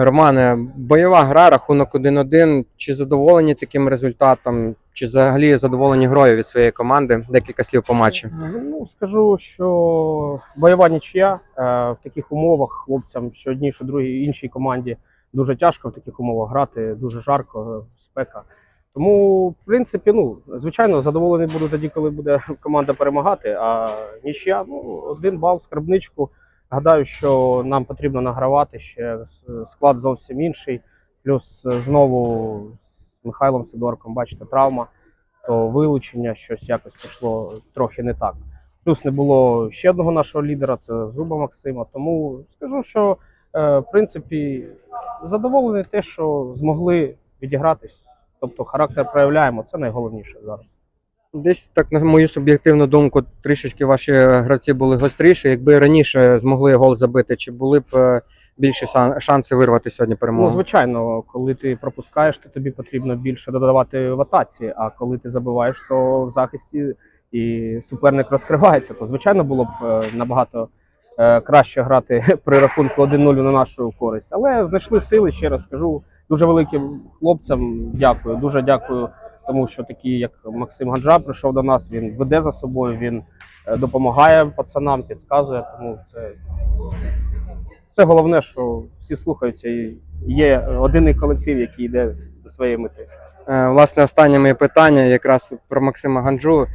Романе, бойова гра, рахунок 1-1. Чи задоволені таким результатом? Чи взагалі задоволені грою від своєї команди? Декілька слів по матчу. Ну, скажу, що бойова нічия е, в таких умовах хлопцям, що одній, що другій іншій команді дуже тяжко в таких умовах грати, дуже жарко, е, спека. Тому, в принципі, ну, звичайно, задоволений буду тоді, коли буде команда перемагати. А нічия, ну, один бал скарбничку. Гадаю, що нам потрібно награвати ще склад зовсім інший. Плюс е, знову з Михайлом Сидорком, бачите, травма то вилучення щось якось пішло трохи не так. Плюс не було ще одного нашого лідера, це Зуба Максима. Тому скажу, що е, в принципі задоволений те, що змогли відігратись. Тобто характер проявляємо, це найголовніше зараз. Десь так, на мою суб'єктивну думку, трішечки ваші гравці були гостріші. Якби раніше змогли гол забити, чи були б е, більші шанси вирвати сьогодні перемогу? Ну, звичайно, коли ти пропускаєш, то тобі потрібно більше додавати в атаці. А коли ти забиваєш, то в захисті і суперник розкривається, то звичайно було б е, набагато е, краще грати при рахунку 1-0 на нашу користь. Але знайшли сили, ще раз скажу. Дуже великим хлопцям дякую. Дуже дякую, тому що такі, як Максим Ганджа, прийшов до нас. Він веде за собою, він е, допомагає пацанам, підказує. Тому це це головне, що всі слухаються і є один колектив, який йде до своєї мети. Е, Власне, останнє моє питання якраз про Максима Ганджу.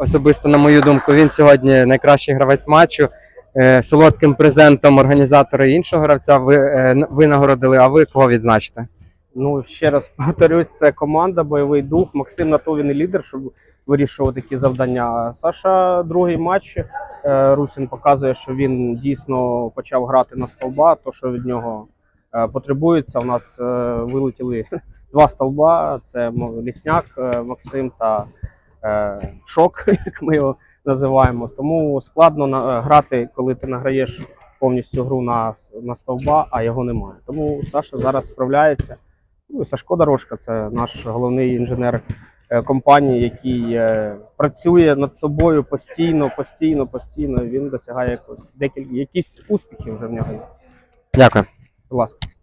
Особисто, на мою думку, він сьогодні найкращий гравець матчу. Е, Солодким презентом організатори іншого гравця ви, е, н- ви нагородили, а ви кого відзначите? Ну ще раз повторюсь, це команда, бойовий дух. Максим на то він і лідер, щоб вирішувати такі завдання. Саша, другий матч. е, Русін показує, що він дійсно почав грати на стовба. То, що від нього е, потребується. У нас е, вилетіли два стовба: це лісняк Максим та шок, як ми його називаємо. Тому складно грати, коли ти награєш повністю гру на, на стовба, а його немає. Тому Саша зараз справляється. Ну, Сашко Дорожка це наш головний інженер е, компанії, який е, працює над собою постійно, постійно, постійно. Він досягає якось декілька якісь успіхи вже в нього. Дякую. Будь ласка.